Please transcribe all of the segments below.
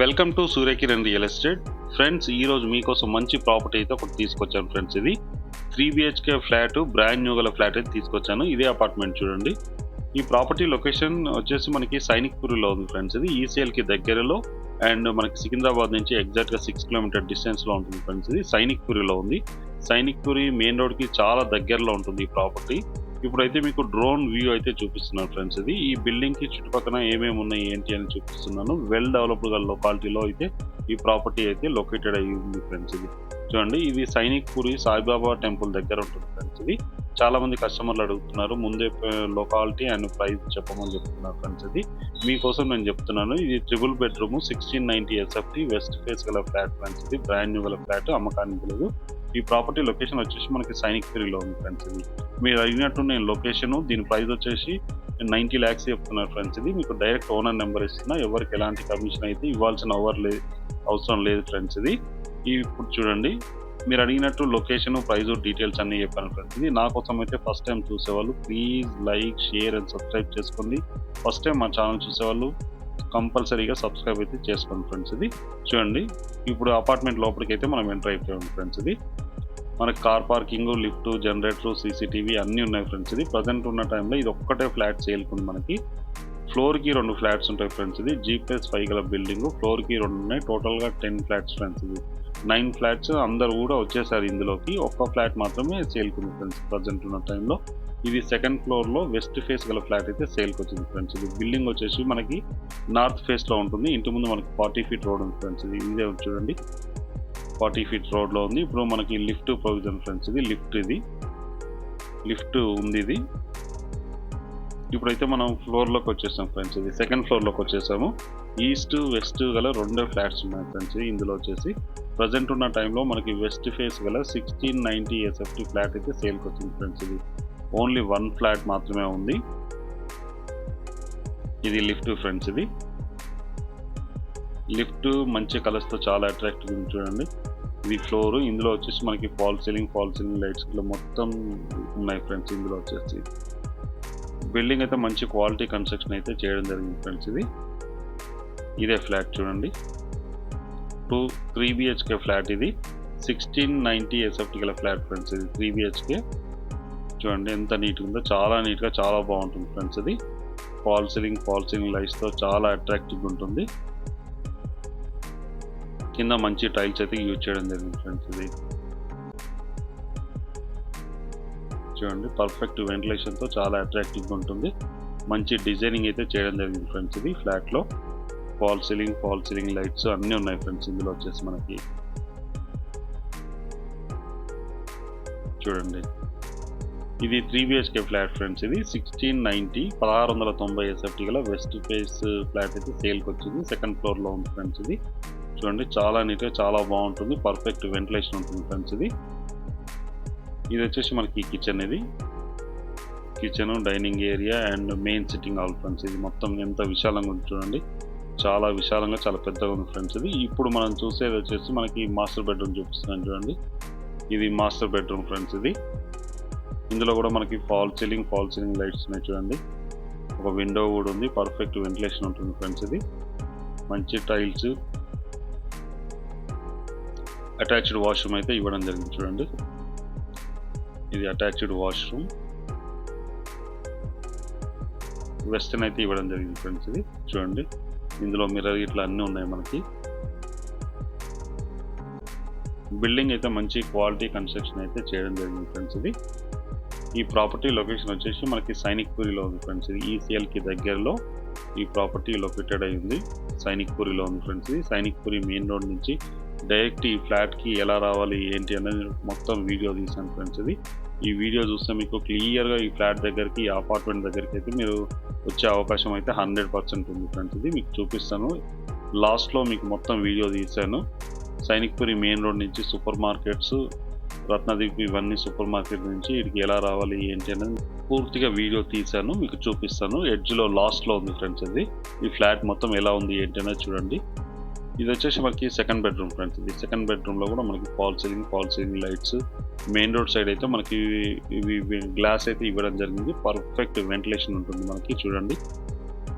Welcome to Suryakiran real estate. Friends ఈ రోజు మీకోసం మంచి ప్రాపర్టీ అయితే ఒకటి తీసుకొచ్చాను ఫ్రెండ్స్ ఇది. Three BHK flat brand new గల ఫ్లాట్ అయితే తీసుకొచ్చాను. ఇదే అపార్ట్మెంట్ చూడండి. ఈ ప్రాపర్టీ లొకేషన్ వచ్చేసి మనకి సైనిక్పూర్లో ఉంది ఫ్రెండ్స్ ఇది ఈసీఎల్కి దగ్గరలో. అండ్ మనకి సికింద్రాబాద్ నుంచి ఎగ్జాక్ట్గా సిక్స్ కిలోమీటర్ డిస్టెన్స్లో ఉంటుంది ఫ్రెండ్స్ ఇది సైనిక్పూరిలో ఉంది. సైనిక్పూరి మెయిన్ రోడ్కి చాలా దగ్గరలో ఉంటుంది ఈ ప్రాపర్టీ. ఇప్పుడైతే మీకు డ్రోన్ వ్యూ అయితే చూపిస్తున్నాను ఫ్రెండ్స్ ఇది. ఈ బిల్డింగ్కి చుట్టుపక్కల ఏమేమి ఉన్నాయి ఏంటి అని చూపిస్తున్నాను. వెల్ డెవలప్డ్గా లొకాలిటీలో అయితే ఈ ప్రాపర్టీ అయితే లొకేటెడ్ అయ్యి ఉంది ఫ్రెండ్స్ ఇది. చూడండి ఇది సైనిక్ పూరి సాయిబాబా టెంపుల్ దగ్గర ఉంటుంది ఫ్రెండ్స్ ఇది. చాలా మంది కస్టమర్లు అడుగుతున్నారు ముందే లొకాలిటీ అండ్ ప్రైస్ చెప్పమని చెప్తున్నారు ఫ్రెండ్స్ ఇది. మీకోసం నేను చెప్తున్నాను ఇది triple bedroom sixteen ninety SFT west face గల ఫ్లాట్ ఫ్రెండ్స్ ఇది. బ్రాండ్ న్యూ గల ఫ్లాట్ అమ్మకానికి లేదు. ఈ ప్రాపర్టీ లొకేషన్ వచ్చేసి మనకి సైనిక్ పూరిలో ఉంది ఫ్రెండ్స్ ఇది. మీరు అడిగినట్టు నేను లొకేషన్ దీని ప్రైస్ వచ్చేసి నైంటీ ల్యాక్స్ చెప్తున్నారు ఫ్రెండ్స్ ఇది. మీకు డైరెక్ట్ ఓనర్ నెంబర్ ఇస్తున్నా ఎవరికి ఎలాంటి కమిషన్ అయితే ఇవ్వాల్సిన అవర్ లే అవసరం లేదు ఫ్రెండ్స్ ఇది. ఇప్పుడు చూడండి మీరు అడిగినట్టు లొకేషన్ ప్రైస్ డీటెయిల్స్ అన్నీ చెప్పాను ఫ్రెండ్స్ ఇది. నా కోసం అయితే ఫస్ట్ టైం చూసేవాళ్ళు please like share and subscribe చేసుకోండి. ఫస్ట్ టైం మా ఛానల్ చూసేవాళ్ళు కంపల్సరీగా సబ్స్క్రైబ్ అయితే చేసుకోండి ఫ్రెండ్స్ ఇది. చూడండి ఇప్పుడు అపార్ట్మెంట్ లోపలికి అయితే మనం ఎంటర్ అయిపోయాం ఫ్రెండ్స్ ఇది. మనకి car parking lift generator CCTV అన్నీ ఉన్నాయి ఫ్రెండ్స్ ఇది. ప్రజెంట్ ఉన్న టైంలో ఇది ఒక్కటే ఫ్లాట్ సేల్కుంది మనకి. ఫ్లోర్కి రెండు ఫ్లాట్స్ ఉంటాయి ఫ్రెండ్స్ ఇది. జీపీఎస్ ఫైవ్ గల బిల్డింగ్ ఫ్లోర్కి రెండు ఉన్నాయి. టోటల్గా టెన్ ఫ్లాట్స్ ఫ్రెండ్స్ ఇది. నైన్ ఫ్లాట్స్ అందరు కూడా వచ్చేసారు ఇందులోకి. ఒక్క ఫ్లాట్ మాత్రమే సేల్కుంది ఫ్రెండ్స్ ప్రజెంట్ ఉన్న టైంలో. ఇది సెకండ్ ఫ్లోర్లో వెస్ట్ ఫేస్ గల ఫ్లాట్ అయితే సేల్కి వచ్చింది ఫ్రెండ్స్ ఇది బిల్డింగ్ వచ్చేసి మనకి నార్త్ ఫేస్లో ఉంటుంది. ఇంటి ముందు మనకి ఫార్టీ ఫీట్ రోడ్ ఉంది ఫ్రెండ్స్ ఇది ఇదే చూడండి. ఫార్టీ ఫీట్ రోడ్లో ఉంది. ఇప్పుడు మనకి లిఫ్ట్ ప్రొవిజన్ ఫ్రెండ్స్ ఇది లిఫ్ట్ ఇది. లిఫ్ట్ ఉంది ఇది. ఇప్పుడైతే మనం ఫ్లోర్లోకి వచ్చేసాం ఫ్రెండ్స్ ఇది సెకండ్ ఫ్లోర్లోకి వచ్చేసాము. ఈస్ట్ వెస్ట్ గల రెండు ఫ్లాట్స్ ఉన్నాయి ఫ్రెండ్స్ ఇందులో వచ్చేసి ప్రజెంట్ ఉన్న టైంలో మనకి వెస్ట్ ఫేస్ గల సిక్స్టీన్ నైంటీ ఎస్ఎఫ్టీ ఫ్లాట్ అయితే సేల్కి వచ్చింది ఫ్రెండ్స్ ఇది ఓన్లీ వన్ ఫ్లాట్ మాత్రమే ఉంది. ఇది లిఫ్ట్ ఫ్రెండ్స్ ఇది. లిఫ్ట్ మంచి కలర్స్తో చాలా అట్రాక్టివ్ ఉంది చూడండి. ఇది ఫ్లోర్ ఇందులో వచ్చేసి మనకి fall ceiling fall ceiling lights ఇట్లా మొత్తం ఉన్నాయి ఫ్రెండ్స్ ఇందులో వచ్చేసి. బిల్డింగ్ అయితే మంచి క్వాలిటీ కన్స్ట్రక్షన్ అయితే చేయడం జరిగింది ఫ్రెండ్స్ ఇది. ఇదే ఫ్లాట్ చూడండి. టూ త్రీ బిహెచ్కే ఫ్లాట్ ఇది. సిక్స్టీన్ నైంటీ ఎస్ఎఫ్టీ గల ఫ్లాట్ ఫ్రెండ్స్ ఇది త్రీ బిహెచ్కే చూడండి ఎంత నీట్గా ఉందో. చాలా నీట్గా చాలా బాగుంటుంది ఫ్రెండ్స్ ఇది. ఫాల్ సీలింగ్ ఫాల్ సీలింగ్ లైట్స్తో చాలా అట్రాక్టివ్గా ఉంటుంది. కింద మంచి టైల్స్ అయితే యూజ్ చేయడం జరిగింది ఫ్రెండ్స్ ఇది. చూడండి పర్ఫెక్ట్ వెంటిలేషన్తో చాలా అట్రాక్టివ్గా ఉంటుంది. మంచి డిజైనింగ్ అయితే చేయడం జరిగింది ఫ్రెండ్స్ ఇది ఫ్లాట్లో fall ceiling fall ceiling lights అన్నీ ఉన్నాయి ఫ్రెండ్స్ ఇందులో వచ్చేసి మనకి. చూడండి. ఇది త్రీ బిహెచ్కే ఫ్లాట్ ఫ్రెండ్స్ ఇది సిక్స్టీన్ నైంటీ పదహారు వందల తొంభై ఎస్ఎఫ్టీ గల వెస్ట్ ఫేస్ ఫ్లాట్ అయితే సేల్కి వచ్చింది సెకండ్ ఫ్లోర్లో ఉంది ఫ్రెండ్స్ ఇది. చూడండి చాలా నీట్గా చాలా బాగుంటుంది. పర్ఫెక్ట్ వెంటిలేషన్ ఉంటుంది ఫ్రెండ్స్ ఇది. ఇది వచ్చేసి మనకి కిచెన్ ఇది. Kitchen dining area and main sitting hall friends ఇది. మొత్తం ఎంత విశాలంగా ఉంది చూడండి. చాలా విశాలంగా చాలా పెద్దగా ఉంది ఫ్రెండ్స్ ఇది. ఇప్పుడు మనం చూసేది వచ్చేసి మనకి మాస్టర్ బెడ్రూమ్ చూపిస్తున్నాను చూడండి. ఇది మాస్టర్ బెడ్రూమ్ ఫ్రెండ్స్ ఇది. ఇందులో కూడా మనకి fall ceiling fall ceiling lights ఉన్నాయి చూడండి. ఒక విండో కూడా ఉంది. పర్ఫెక్ట్ వెంటిలేషన్ ఉంటుంది ఫ్రెండ్స్ ఇది. మంచి టైల్స్. అటాచ్డ్ వాష్రూమ్ అయితే ఇవ్వడం జరిగింది చూడండి. ఇది అటాచ్డ్ వాష్రూమ్. వెస్టర్న్ అయితే ఇవ్వడం జరిగింది ఫ్రెండ్స్ ఇది. చూడండి. ఇందులో మిర్రర్ ఇట్లా అన్నీ ఉన్నాయి మనకి. బిల్డింగ్ అయితే మంచి క్వాలిటీ కన్స్ట్రక్షన్ అయితే చేయడం జరిగింది ఫ్రెండ్స్ ఇది. ఈ ప్రాపర్టీ లొకేషన్ వచ్చేసి మనకి సైనిక్పూరిలో ఉంది ఫ్రెండ్స్ ఇది. ఈసీఎల్కి దగ్గరలో ఈ ప్రాపర్టీ లొకేటెడ్ అయింది సైనిక్పూరిలో ఉంది ఫ్రెండ్స్ ఇది. సైనిక్పూరి మెయిన్ రోడ్ నుంచి డైరెక్ట్ ఈ ఫ్లాట్కి ఎలా రావాలి ఏంటి అనేది మొత్తం వీడియో తీసాను ఫ్రెండ్స్ ఇది. ఈ వీడియో చూస్తే మీకు క్లియర్గా ఈ ఫ్లాట్ దగ్గరికి ఈ అపార్ట్మెంట్ దగ్గరికి అయితే మీరు వచ్చే అవకాశం అయితే హండ్రెడ్ పర్సెంట్ ఉంది ఫ్రెండ్స్ ఇది. మీకు చూపిస్తాను. లాస్ట్లో మీకు మొత్తం వీడియో తీసాను సైనిక్పురి మెయిన్ రోడ్ నుంచి సూపర్ మార్కెట్స్ రత్నదీప్ ఇవన్నీ సూపర్ మార్కెట్ నుంచి ఇక్కడికి ఎలా రావాలి ఏంటి అనేది పూర్తిగా వీడియో తీశాను మీకు చూపిస్తాను. ఎడ్జ్లో లాస్ట్లో ఉంది ఫ్రెండ్స్ ఇది. ఈ ఫ్లాట్ మొత్తం ఎలా ఉంది ఏంటి అనేది చూడండి. ఇది వచ్చేసి మనకి సెకండ్ బెడ్రూమ్ ఫ్రెండ్స్ ఇది. సెకండ్ బెడ్రూమ్లో కూడా మనకి fall ceiling fall ceiling lights. Main road side అయితే మనకి ఇవి గ్లాస్ అయితే ఇవ్వడం జరిగింది. పర్ఫెక్ట్ వెంటిలేషన్ ఉంటుంది మనకి చూడండి.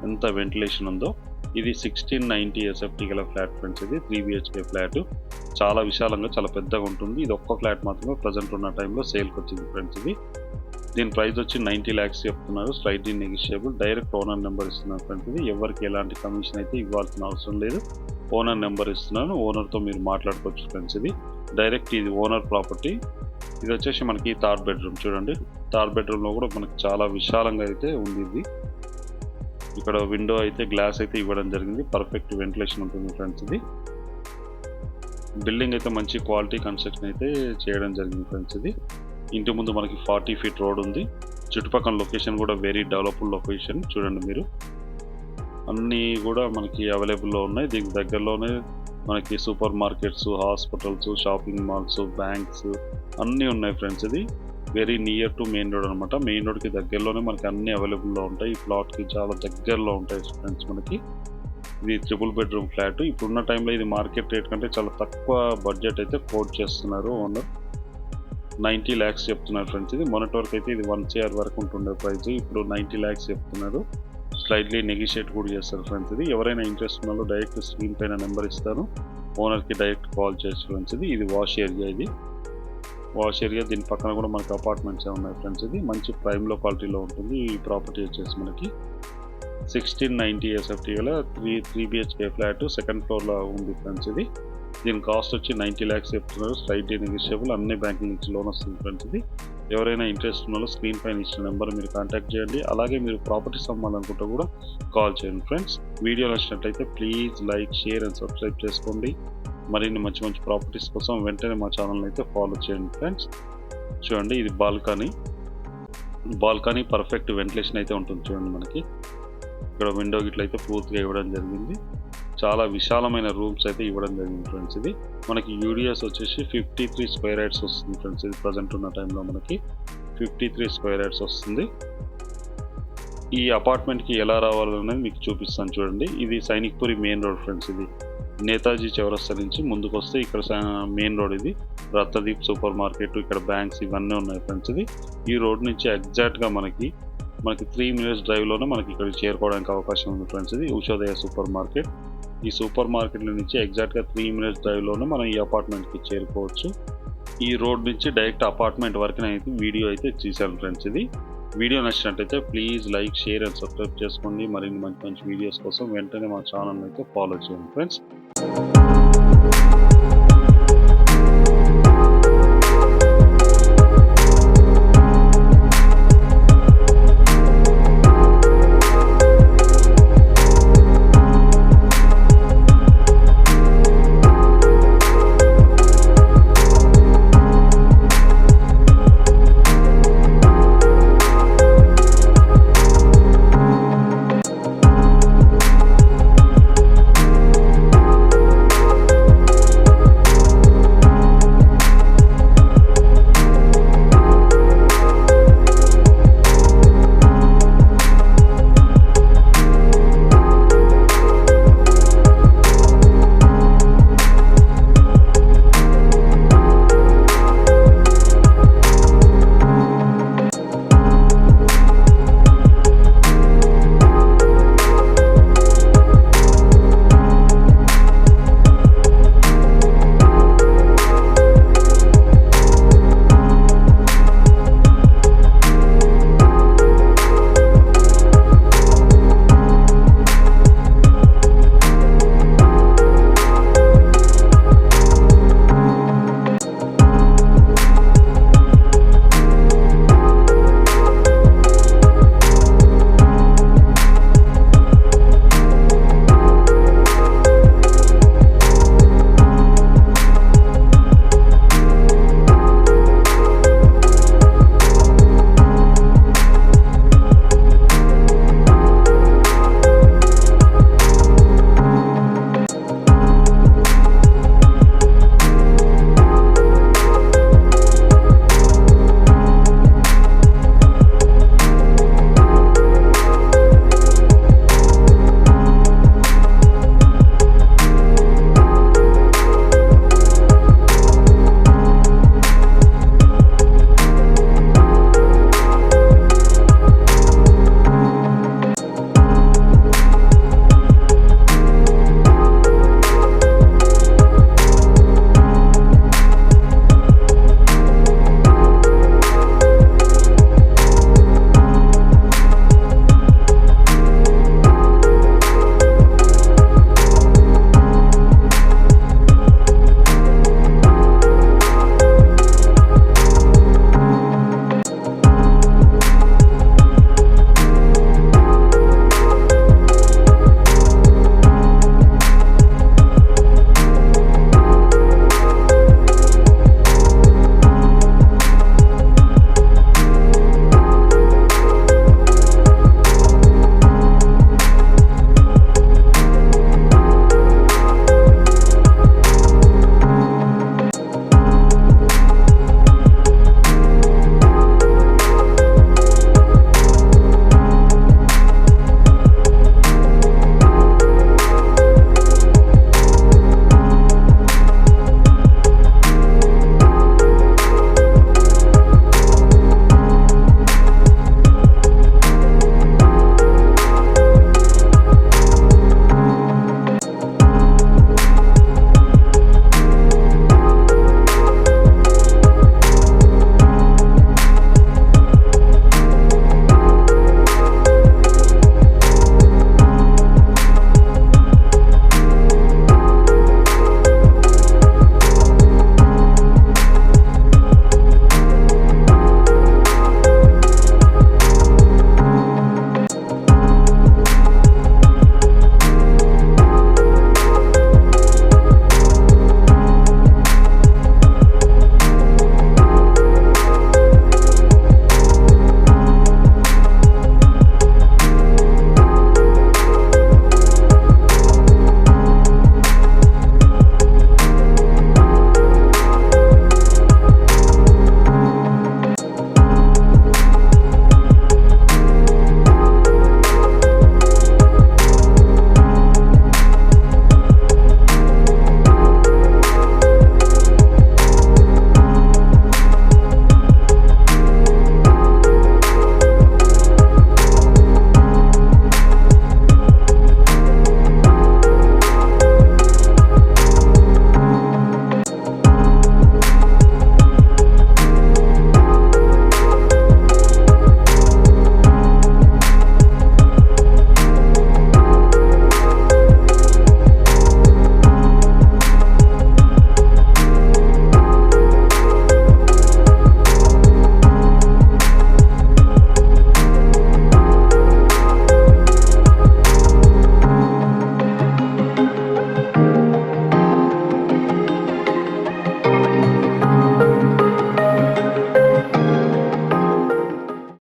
ఎంత వెంటిలేషన్ ఉందో. ఇది సిక్స్టీన్ నైంటీ ఎస్ఎఫ్టీ గల ఫ్లాట్ ఫ్రెండ్స్ ఇది త్రీ బిహెచ్కే ఫ్లాట్ చాలా విశాలంగా చాలా పెద్దగా ఉంటుంది. ఇది ఒక్క ఫ్లాట్ మాత్రమే ప్రజెంట్ ఉన్న టైంలో సేల్కి వచ్చింది ఫ్రెండ్స్ ఇది. దీని ప్రైస్ వచ్చి నైంటీ ల్యాక్స్ చెప్తున్నారు. Slightly negotiable direct owner number ఇస్తున్నారు ఫ్రెండ్స్ ఇది ఎవరికి ఎలాంటి కమిషన్ అయితే ఇవ్వాల్సిన అవసరం లేదు. ఓనర్ నెంబర్ ఇస్తున్నాను. ఓనర్తో మీరు మాట్లాడుకోవచ్చు ఫ్రెండ్స్ ఇది. డైరెక్ట్ ఇది ఓనర్ ప్రాపర్టీ ఇది వచ్చేసి మనకి థర్డ్ బెడ్రూమ్ చూడండి. థర్డ్ బెడ్రూమ్లో కూడా మనకి చాలా విశాలంగా అయితే ఉంది ఇది. ఇక్కడ విండో అయితే గ్లాస్ అయితే ఇవ్వడం జరిగింది. పర్ఫెక్ట్ వెంటిలేషన్ ఉంటుంది ఫ్రెండ్స్ ఇది. బిల్డింగ్ అయితే మంచి క్వాలిటీ కన్స్ట్రక్షన్ అయితే చేయడం జరిగింది ఫ్రెండ్స్ ఇది. ఇంటి ముందు మనకి ఫార్టీ ఫీట్ రోడ్ ఉంది. చుట్టుపక్కల లొకేషన్ కూడా వెరీ డెవలప్డ్ లొకేషన్ చూడండి మీరు. అన్నీ కూడా మనకి అవైలబుల్లో ఉన్నాయి. దీనికి దగ్గరలోనే మనకి super markets hospitals shopping malls banks అన్నీ ఉన్నాయి ఫ్రెండ్స్ ఇది. Very near to main road అనమాట మెయిన్ రోడ్కి దగ్గరలోనే మనకి అన్ని అవైలబుల్లో ఉంటాయి. ఈ ప్లాట్కి చాలా దగ్గరలో ఉంటాయి ఫ్రెండ్స్ మనకి. ఇది ట్రిపుల్ బెడ్రూమ్ ఫ్లాట్. ఇప్పుడున్న టైంలో ఇది మార్కెట్ రేట్ కంటే చాలా తక్కువ బడ్జెట్ అయితే కోట్ చేస్తున్నారు ఓనర్. నైంటీ ల్యాక్స్ చెప్తున్నారు ఫ్రెండ్స్ ఇది. మొన్నటి వరకు అయితే ఇది వన్ సిఆర్ వరకు ఉంటుండే ప్రైస్. ఇప్పుడు నైంటీ ల్యాక్స్ చెప్తున్నారు. స్లైడ్లీ నెగిషియేట్ కూడా చేస్తారు ఫ్రెండ్స్ ఇది. ఎవరైనా ఇంట్రెస్ట్ ఉన్నారో డైరెక్ట్ స్క్రీన్ పైన నెంబర్ ఇస్తాను. ఓనర్కి డైరెక్ట్ కాల్ చేసి ఫ్రెండ్స్ ఇది. ఇది వాష్ ఏరియా ఇది. వాష్ ఏరియా దీని పక్కన కూడా మనకి అపార్ట్మెంట్స్ ఉన్నాయి ఫ్రెండ్స్ ఇది మంచి ప్రైమ్లో క్వాలిటీలో ఉంటుంది. ఈ ప్రాపర్టీ వచ్చేసి మనకి సిక్స్టీన్ నైంటీ ఎస్ఎఫ్టీ వల్ల three three BHK flat second ఫ్లోర్లో ఉంది ఫ్రెండ్స్ ఇది. దీని కాస్ట్ వచ్చి నైంటీ ల్యాక్స్ చెప్తున్నారు. స్ట్రైట్ నెగిషియబుల్ అన్ని బ్యాంకుల నుంచి లోన్ వస్తుంది ఫ్రెండ్స్ ఇది. ఎవరైనా ఇంట్రెస్ట్ ఉన్నారో స్క్రీన్ పైన ఇచ్చిన నెంబర్ మీరు కాంటాక్ట్ చేయండి. అలాగే మీరు ప్రాపర్టీస్ అమ్మాలనుకుంటే కూడా కాల్ చేయండి ఫ్రెండ్స్ వీడియో నచ్చినట్లయితే please like share and subscribe చేసుకోండి. మరిన్ని మంచి మంచి ప్రాపర్టీస్ కోసం వెంటనే మా ఛానల్ని అయితే ఫాలో చేయండి ఫ్రెండ్స్ చూడండి ఇది బాల్కనీ. బాల్కనీ పర్ఫెక్ట్ వెంటిలేషన్ అయితే ఉంటుంది చూడండి మనకి. ఇక్కడ విండో గిట్ల అయితే పూర్తిగా ఇవ్వడం జరిగింది. చాలా విశాలమైన రూమ్స్ అయితే ఇవ్వడం జరిగింది ఫ్రెండ్స్ ఇది. మనకి యూడిఎస్ వచ్చేసి ఫిఫ్టీ త్రీ స్క్వేర్ యార్డ్స్ వస్తుంది ఫ్రెండ్స్ ఇది ప్రజెంట్ ఉన్న టైంలో మనకి. ఫిఫ్టీ త్రీ స్క్వేర్ యార్డ్స్ వస్తుంది. ఈ అపార్ట్మెంట్కి ఎలా రావాలనేది మీకు చూపిస్తాను చూడండి. ఇది సైనిక్పురి మెయిన్ రోడ్ ఫ్రెండ్స్ ఇది. నేతాజీ చౌరస్తా నుంచి ముందుకు వస్తే ఇక్కడ మెయిన్ రోడ్ ఇది. రత్తదీప్ సూపర్ మార్కెట్ ఇక్కడ బ్యాంక్స్ ఇవన్నీ ఉన్నాయి ఫ్రెండ్స్ ఇది. ఈ రోడ్ నుంచి ఎగ్జాక్ట్గా మనకి మనకి త్రీ మినిట్స్ డ్రైవ్లోనే మనకి ఇక్కడ చేరుకోవడానికి అవకాశం ఉంది ఫ్రెండ్స్ ఇది. Ushodaya super market. ఈ సూపర్ మార్కెట్ల నుంచి ఎగ్జాక్ట్గా త్రీ మినిట్స్ డ్రైవ్లోనే మనం ఈ అపార్ట్మెంట్కి చేరుకోవచ్చు. ఈ రోడ్ నుంచి డైరెక్ట్ అపార్ట్మెంట్ వరకు అయితే వీడియో అయితే తీసాను ఫ్రెండ్స్ ఇది. వీడియో నచ్చినట్టయితే please like share and subscribe చేసుకోండి. మరిన్ని మంచి మంచి వీడియోస్ కోసం వెంటనే మా ఛానల్ అయితే ఫాలో చేయండి ఫ్రెండ్స్. you